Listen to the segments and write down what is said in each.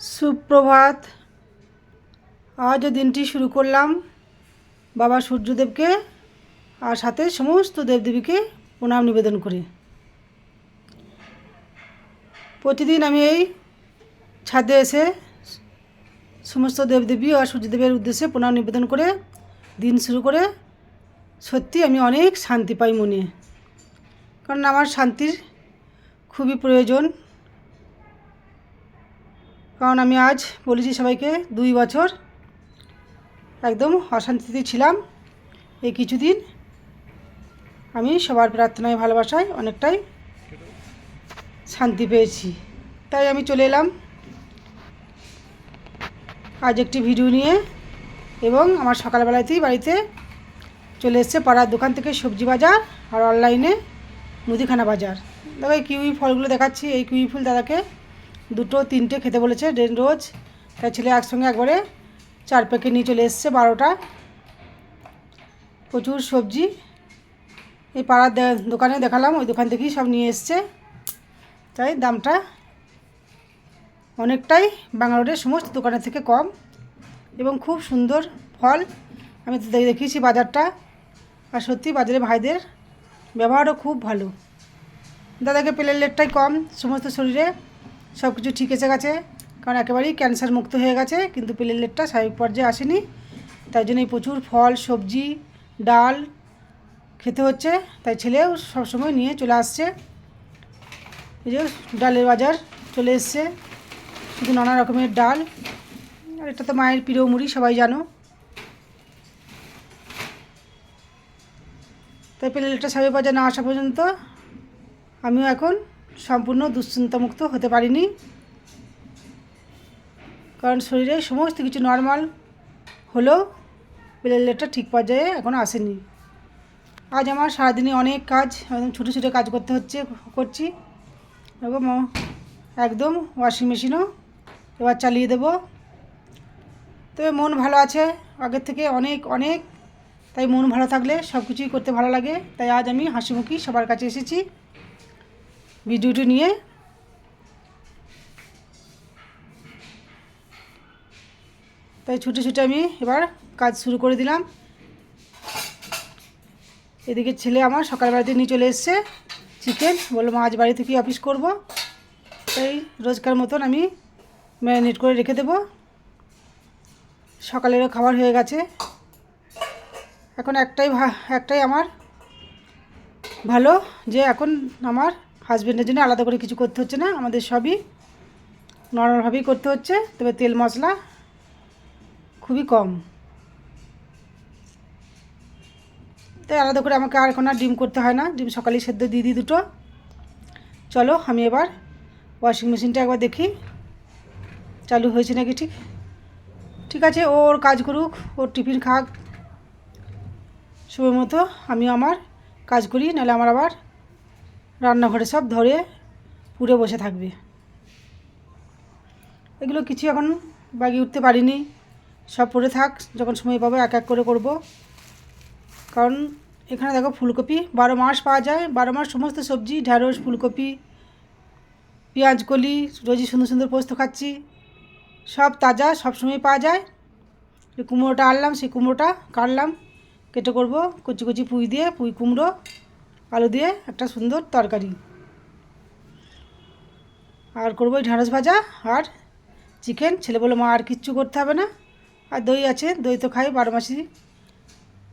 সুপ্রভাত। আজও দিনটি শুরু করলাম, বাবা সূর্যদেবকে আর সাথে সমস্ত দেবদেবীকে প্রণাম নিবেদন করে। প্রতিদিন আমি এই ছাদে এসে সমস্ত দেবদেবী আর সূর্যদেবের উদ্দেশ্যে প্রণাম নিবেদন করে দিন শুরু করে সত্যি আমি অনেক শান্তি পাই মনে। কারণ আমার শান্তির খুবই প্রয়োজন। কারণ আমি আজ বলেছি সবাইকে দুই বছর একদম অশান্তিতে ছিলাম। এই কিছুদিন আমি সবার প্রার্থনায়, ভালোবাসায় অনেকটাই শান্তি পেয়েছি। তাই আমি চলে এলাম আজ একটি ভিডিও নিয়ে এবং আমার সকালবেলাতেই বাড়িতে চলে এসছে পাড়ার দোকান থেকে সবজি বাজার আর অনলাইনে মুদিখানা বাজার। দেখো এই কিউই ফলগুলো দেখাচ্ছি। এই কিউই ফুল দাদাকে দুটো, তিনটে খেতে বলেছে ডেন রোজ। তাই ছেলে একসঙ্গে একবারে চার প্যাকেট নিয়ে চলে এসছে বারোটা। প্রচুর সবজি। এই পাড়ার দোকানে দেখালাম, ওই দোকান থেকেই সব নিয়ে এসছে। তাই দামটা অনেকটাই ব্যাঙ্গালোরের সমস্ত দোকানের থেকে কম এবং খুব সুন্দর ফল। আমি তো দেখিয়েছি বাজারটা। আর সত্যি বাজারে ভাইদের ব্যবহারও খুব ভালো। দাদাকে প্লেটলেটটাই কম, সমস্ত শরীরে। সব কিছু ঠিক এসে গেছে। কারণ একেবারেই ক্যান্সার মুক্ত হয়ে গেছে, কিন্তু প্লেটলেটটা স্বাভাবিক পর্যায়ে আসেনি। তাই জন্য প্রচুর ফল, সবজি, ডাল খেতে হচ্ছে। তাই ছেলেও সবসময় নিয়ে চলে আসছে। এই যে ডালের বাজার চলে এসছে। শুধু নানা রকমের ডাল। আর এটা তো মায়ের প্রিয় মুড়ি, সবাই জানো। তাই প্লেটটা স্বাভাবিক পর্যায়ে না আসা পর্যন্ত আমিও এখন সম্পূর্ণ দুশ্চিন্তামুক্ত হতে পারিনি। কারণ শরীরে সমস্ত কিছু নর্মাল হলেও প্লেটলেটটা ঠিক পর্যায়ে এখনও আসেনি। আজ আমার সারাদিনে অনেক কাজ, একদম ছোটো ছোটো কাজ করতে হচ্ছে, করছি। এবং একদম ওয়াশিং মেশিনও এবার চালিয়ে দেবো। তবে মন ভালো আছে, আগের থেকে অনেক অনেক। তাই মন ভালো থাকলে সব কিছুই করতে ভালো লাগে। তাই আজ আমি হাসিমুখী সবার কাছে এসেছি। ভিডিওটি নিয়ে তাই ছুটে ছুটে আমি এবার কাজ শুরু করে দিলাম। এদিকে ছেলে আমার সকালবেলাতে নিয়ে চলে এসছে চিকেন। বলল, মা, আজ বাড়ি থেকে অফিস করব? তাই রোজকার মতন আমি ম্যারিনেট করে রেখে দেবো। সকালেরও খাবার হয়ে গেছে। এখন একটাই একটাই আমার ভালো যে এখন আমার হাজব্যান্ডের জন্য আলাদা করে কিছু করতে হচ্ছে না, আমাদের সবই নর্মালভাবেই করতে হচ্ছে। তবে তেল মশলা খুবই কম। তাই আলাদা করে আমাকে আর এখন আর ডিম করতে হয় না, ডিম সকালেই সেদ্ধ দিয়ে দিই দুটো। চলো আমি এবার ওয়াশিং মেশিনটা একবার দেখি, চালু হয়েছে নাকি ঠিক? ঠিক আছে ওর কাজ করুক, ওর টিফিন খাক। সময় মতো আমি আমার কাজ করি, নাহলে আমার আবার রান্নাঘরে সব ধরে পুড়ে বসে থাকবে। এগুলো কিছু এখন বাগিয়ে উঠতে পারিনি। সব পড়ে থাক, যখন সময় পাবো এক এক করে করব। কারণ এখানে দেখো ফুলকপি, বারো মাস পাওয়া যায়। বারো মাস সমস্ত সবজি, ঢ্যাঁড়স, ফুলকপি, পেঁয়াজ, কলি, রোজই সুন্দর সুন্দর পোস্ত খাচ্ছি। সব তাজা, সব সময় পাওয়া যায়। এই কুমড়োটা আনলাম, সেই কুমড়োটা কাটলাম, কেটে করব, কচি কচি পুঁই দিয়ে, পুঁই কুমড়ো আলু দিয়ে একটা সুন্দর তরকারি। আর করব এই ঢ্যাঁড়স ভাজা, আর চিকেন, ছেলে বলে মা আর কিচ্ছু করতে হবে না। আর দই আছে, দই তো খাই, বারো মাসি।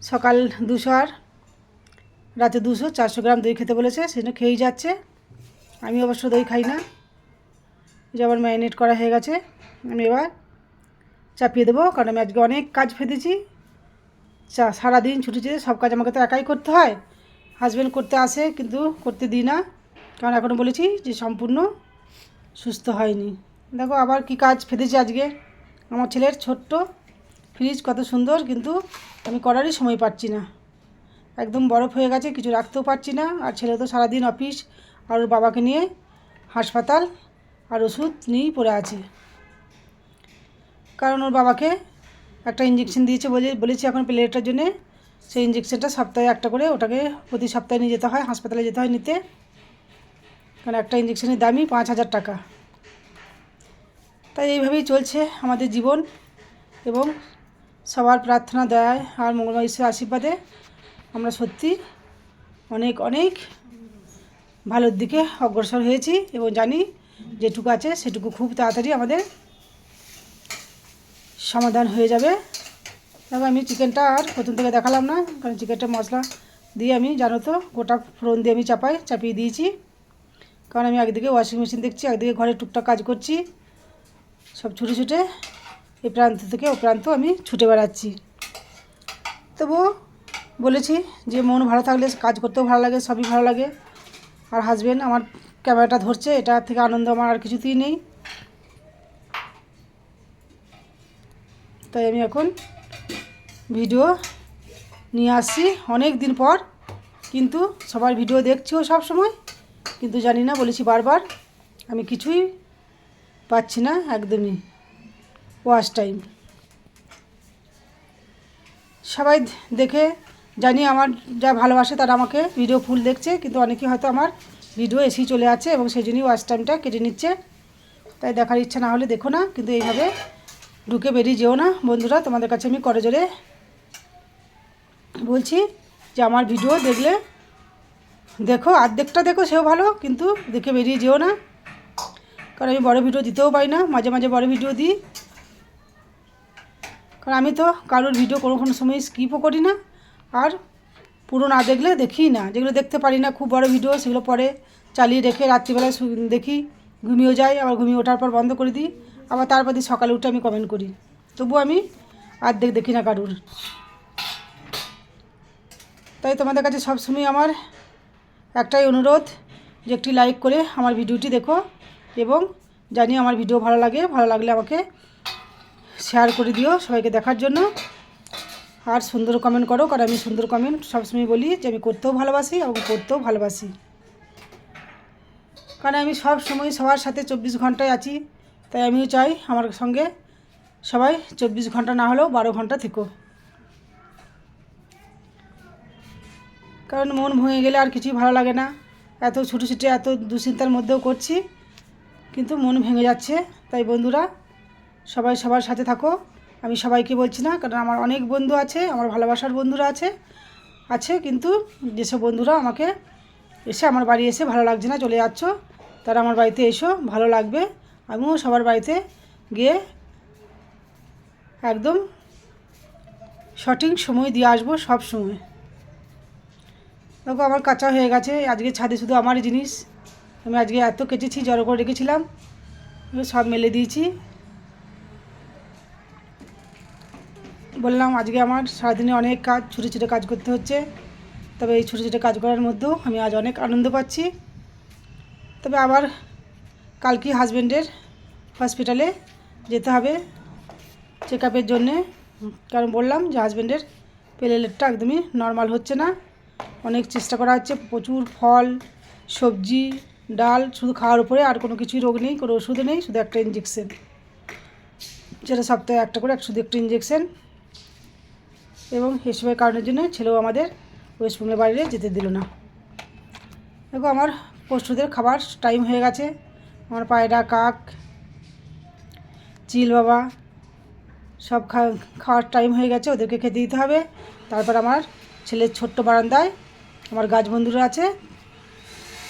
সকাল দুশো আর রাতে দুশো, চারশো গ্রাম দই খেতে বলেছে সেটা খেয়েই যাচ্ছে। আমি অবশ্য দই খাই না। যেমন ম্যারিনেট করা হয়ে গেছে, আমি এবার চাপিয়ে দেবো, কারণ আমি আজকে অনেক কাজ ফেলেছি। চা, সারাদিন ছুটিতে সব কাজ আমাকে তো একাই করতে হয়। হাজব্যান্ড করতে আসে, কিন্তু করতে দিই না। কারণ এখনও বলেছি যে সম্পূর্ণ সুস্থ হয়নি। দেখো আবার কি কাজ ফেলেছি আজকে। আমার ছেলের ছোট্ট ফ্রিজ কত সুন্দর, কিন্তু আমি করারই সময় পাচ্ছি না। একদম বরফ হয়ে গেছে, কিছু রাখতেও পারছি না। আর ছেলে তো সারাদিন অফিস আর ওর বাবাকে নিয়ে হাসপাতাল, আর ওষুধ নিয়েই পড়ে আছে। কারণ ওর বাবাকে একটা ইঞ্জেকশন দিয়েছে বলে, বলেছি এখন প্লেটের জন্যে। সেই ইঞ্জেকশনটা সপ্তাহে একটা করে ওটাকে প্রতি সপ্তাহে নিয়ে যেতে হয়, হাসপাতালে যেতে হয় নিতে। কারণ একটা ইঞ্জেকশনের দামই পাঁচ হাজার টাকা। তাই এইভাবেই চলছে আমাদের জীবন এবং সবার প্রার্থনা, দেয় আর মঙ্গলময় ঈশ্বরের আশীর্বাদে আমরা সত্যি অনেক অনেক ভালোর দিকে অগ্রসর হয়েছি এবং জানি যেটুকু আছে সেটুকু খুব তাড়াতাড়ি আমাদের সমাধান হয়ে যাবে। তবে আমি চিকেনটা আর প্রথম থেকে দেখালাম না, কারণ চিকেনটা মশলা দিয়ে আমি, জানো তো, গোটা ফোড়ন দিয়ে আমি চাপাই, চাপিয়ে দিয়েছি। কারণ আমি একদিকে ওয়াশিং মেশিন দেখছি, একদিকে ঘরে টুকটাক কাজ করছি। সব ছুটে ছুটে এ প্রান্ত থেকে ও প্রান্ত আমি ছুটে বেড়াচ্ছি। তবুও বলেছি যে, মন ভালো থাকলে কাজ করতেও ভালো লাগে, সবই ভালো লাগে। আর হাজব্যান্ড আমার ক্যামেরাটা ধরছে, এটা থেকে আনন্দ আমার আর কিছুতেই নেই। তাই আমি এখন ভিডিও নিয়ে আসছি অনেক দিন পর, কিন্তু সবার ভিডিও দেখছিও সব সময়, কিন্তু জানি না, বলেছি বারবার, আমি কিছুই পাচ্ছি না একদমই ওয়াশ টাইম সবাই দেখে জানি আমার যা ভালোবাসে, তারা আমাকে ভিডিও ফুল দেখছে, কিন্তু অনেকেই হয়তো আমার ভিডিও এসেই চলে আছে এবং সেই জন্যই ওয়াচ টাইমটা কেটে নিচ্ছে। তাই দেখার ইচ্ছা না হলে দেখো না, কিন্তু এইভাবে ঢুকে বেরিয়ে যেও না। বন্ধুরা, তোমাদের কাছে আমি করে জোরে বলছি যে আমার ভিডিও দেখলে দেখো অর্ধেকটা দেখো, সেও ভালো, কিন্তু দেখে বেরিয়ে যেও না। কারণ আমি বড় ভিডিও দিতেও পারি না, মাঝে মাঝে বড় ভিডিও দিই। কারণ আমি তো কারোর ভিডিও কোনো কোনো সময় স্কিপও করি না, আর পুরো না দেখলে দেখি না। যেগুলো দেখতে পারি না, খুব বড় ভিডিও, সেগুলো পরে চালিয়ে রেখে রাত্রিবেলায় দেখি, ঘুমিয়েও যাই, আবার ঘুমিয়ে ওঠার পর বন্ধ করে দিই। আবার তারপর সকালে উঠে আমি কমেন্ট করি। তবু আমি অর্ধেক দেখি না কারুর। তাই তোমাদের কাছে সবসময় আমার একটাই অনুরোধ যে একটি লাইক করে আমার ভিডিওটি দেখো এবং জানি আমার ভিডিও ভালো লাগে, ভালো লাগলে আমাকে শেয়ার করে দিও সবাইকে দেখার জন্য। আর সুন্দর কমেন্ট করো, কারণ আমি সুন্দর কমেন্ট সবসময় বলি যে আমি করতেও ভালোবাসি এবং করতেও ভালোবাসি। কারণ আমি সব সময় সবার সাথে চব্বিশ ঘন্টায় আছি, তাই আমিও চাই আমার সঙ্গে সবাই চব্বিশ ঘণ্টা না হলেও বারো ঘণ্টা থেকো। কারণ মন ভেঙে গেলে আর কিছুই ভালো লাগে না। এত ছুটো ছুটে, এত দুশ্চিন্তার মধ্যেও করছি। কিন্তু মন ভেঙে যাচ্ছে। তাই বন্ধুরা, সবাই সবার সাথে থাকো। আমি সবাইকে বলছি না, কারণ আমার অনেক বন্ধু আছে, আমার ভালোবাসার বন্ধুরা আছে আছে, কিন্তু যেসব বন্ধুরা আমাকে এসে আমার বাড়ি এসে ভালো লাগছে না, চলে যাচ্ছ, তারা আমার বাড়িতে এসো, ভালো লাগবে। আমিও সবার বাড়িতে গিয়ে একদম সঠিক সময় দিয়ে আসব সব সময়। দেখো, আমার কাঁচা হয়ে গেছে। আজকে ছাদে শুধু আমারই জিনিস। আমি আজকে এত কেচেছি, জড়ো করে রেখেছিলাম। সব মেলে দিয়েছি। বললাম, আজকে আমার সারাদিনে অনেক কাজ, ছুটে ছুটে কাজ করতে হচ্ছে। তবে এই ছুটে ছুটে কাজ করার মধ্যেও আমি আজ অনেক আনন্দ পাচ্ছি। তবে আবার কালকে হাজব্যান্ডের হসপিটালে যেতে হবে চেক আপের জন্যে। কারণ বললাম যে হাজব্যান্ডের প্লেলেটটা একদমই নর্মাল হচ্ছে না। অনেক চেষ্টা করা হচ্ছে, প্রচুর ফল, সবজি, ডাল, শুধু খাওয়ার উপরে আর কোনো কিছুই রোগ নেই, কোনো ওষুধ নেই, শুধু একটা ইঞ্জেকশন যেটা সপ্তাহে একটা করে শুধু একটা ইঞ্জেকশন এবং এসবের কারণের জন্য ছেলেও আমাদের ওয়েস্ট বেঙ্গলের বাইরে যেতে দিল না। দেখো আমার পশুদের খাবার টাইম হয়ে গেছে। আমার পায়রা, কাক, চিল বাবা, সব খাওয়ার টাইম হয়ে গেছে, ওদেরকে খেতে দিতে হবে। তারপর আমার ছেলের ছোট্ট বারান্দায় আমার গাছ বন্ধুরা আছে।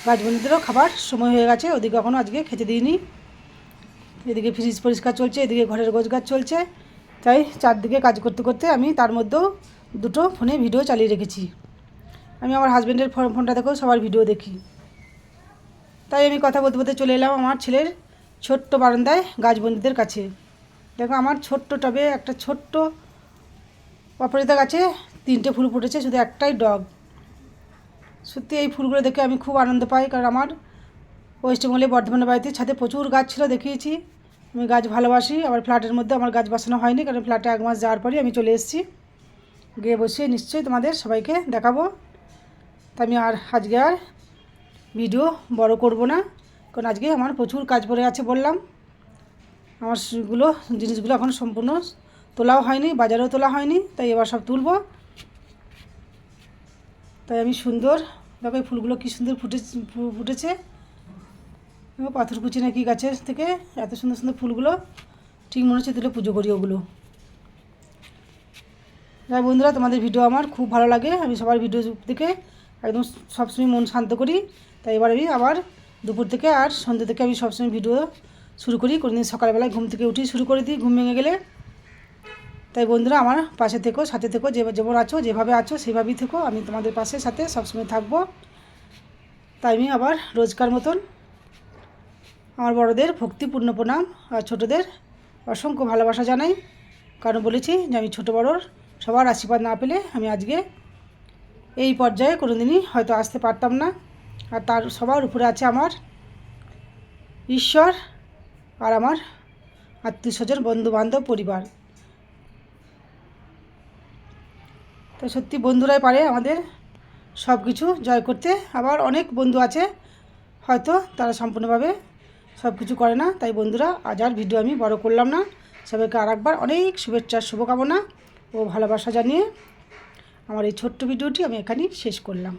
গাছ বন্ধুদেরও খাবার সময় হয়ে গেছে, ওদিকে এখনও আজকে খেতে দিইনি। এদিকে ফ্রিজ পরিষ্কার চলছে, এদিকে ঘরের গাছ চলছে। তাই চারদিকে কাজ করতে করতে আমি তার মধ্যেও দুটো ফোনে ভিডিও চালিয়ে রেখেছি। আমি আমার হাজব্যান্ডের ফোন, ফোনটা দেখেও সবার ভিডিও দেখি। তাই আমি কথা বলতে বলতে চলে এলাম আমার ছেলের ছোট্ট বারান্দায় গাছ বন্ধুদের কাছে। দেখো আমার ছোট্ট টবে একটা ছোট্ট অপরাজিতা গাছে তিনটে ফুল ফুটেছে, শুধু একটাই ডগ। সত্যি এই ফুলগুলো দেখে আমি খুব আনন্দ পাই, কারণ আমার ওয়েস্ট বেঙ্গলে বর্ধমানের বাড়িতে ছাদে প্রচুর গাছ ছিল, দেখিয়েছি। আমি গাছ ভালোবাসি, আবার ফ্ল্যাটের মধ্যে আমার গাছ বসানো হয়নি, কারণ ফ্ল্যাটে এক মাস যাওয়ার পরই আমি চলে এসেছি। গিয়ে বসে নিশ্চয়ই তোমাদের সবাইকে দেখাবো। তা আমি আর আজকে আর ভিডিও বড় করব না, কারণ আজকে আমার প্রচুর কাজ পড়ে আছে বললাম। আমার সেগুলো জিনিসগুলো এখন সম্পূর্ণ তোলাও হয়নি, বাজারেও তোলা হয়নি, তাই এবার সব তুলবো। তাই আমি সুন্দর। দেখো এই ফুলগুলো কী সুন্দর ফুটে ফুটেছে। পাথরকুচি না কি গাছের থেকে, এত সুন্দর সুন্দর ফুলগুলো। ঠিক মনে হচ্ছে তুলে পুজো করি ওগুলো। যাই বন্ধুরা, তোমাদের ভিডিও আমার খুব ভালো লাগে। আমি সবার ভিডিও দেখে একদম সবসময় মন শান্ত করি। তাই এবার আমি আবার দুপুর থেকে আর সন্ধ্যে থেকে আমি সবসময় ভিডিও শুরু করি। কোনোদিন সকালবেলায় ঘুম থেকে উঠি শুরু করে দিই, ঘুম ভেঙে গেলে। তাই বন্ধুরা আমার পাশে থেকো, সাথে থেকো, যে যেমন আছো, যেভাবে আছো, সেভাবেই থেকো। আমি তোমাদের পাশে, সাথে, সবসময় থাকব। তাই আমি আবার রোজকার মতন আমার বড়দের ভক্তিপূর্ণ প্রণাম আর ছোটোদের অসংখ্য ভালোবাসা জানাই। কারণ বলেছি যে আমি ছোটো বড়োর, সবার আশীর্বাদ না পেলে আমি আজকে এই পর্যায়ে কোনো দিনই হয়তো আসতে পারতাম না। আর তার সবার উপরে আছে আমার ঈশ্বর আর আমার আত্মীয় স্বজন বন্ধু বান্ধব পরিবার। তো সত্যি বন্ধুরাই পারে আমাদের সব কিছু জয় করতে। আবার অনেক বন্ধু আছে, হয়তো তারা সম্পূর্ণভাবে সব কিছু করে না। তাই বন্ধুরা, আজ আর ভিডিও আমি বড় করলাম না। সবাইকে আর একবার অনেক শুভেচ্ছার শুভকামনা ও ভালোবাসা জানিয়ে আমার এই ছোট্ট ভিডিওটি আমি এখানেই শেষ করলাম।